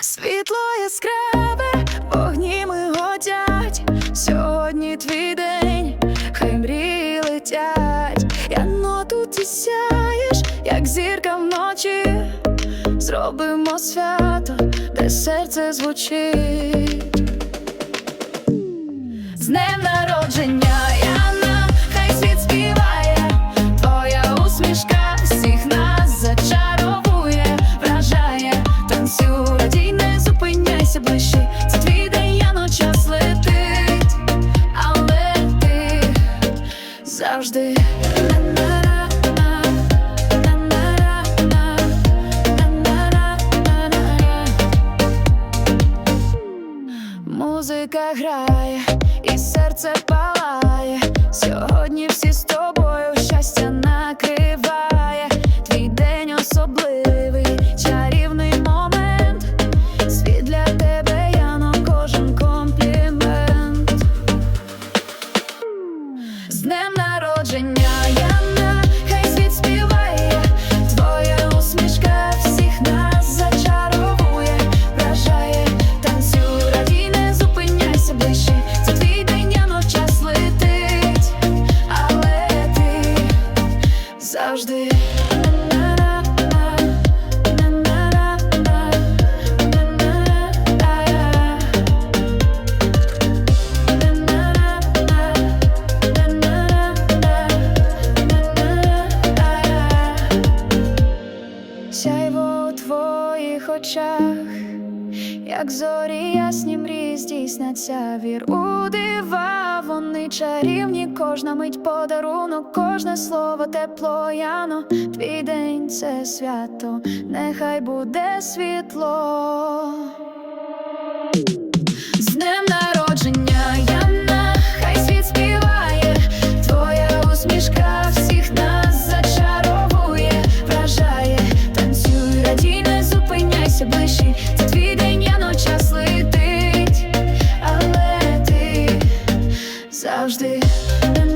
Світло яскраве, вогні миготять Сьогодні твій день, хай мрії летять. Яно тут ти сяєш, як зірка вночі. Зробимо свято, де серце звучить. З днем народження, зупиняйся ближче. Це твій день, я час летить, але ти завжди. Музика грає, і серце З днем народження, Яна, хай світ співає, твоя усмішка всіх нас зачаровує, вражає, танцюй, радій, не зупиняйся ближче. Це твій день, Яно, час летить, але ти завжди. Твоїх очах, як зорі ясні мрії здійсняться вір у дива, вони чарівні, кожна мить подарунок, кожне слово тепло, яно, твій день це свято, нехай буде світло. Stay.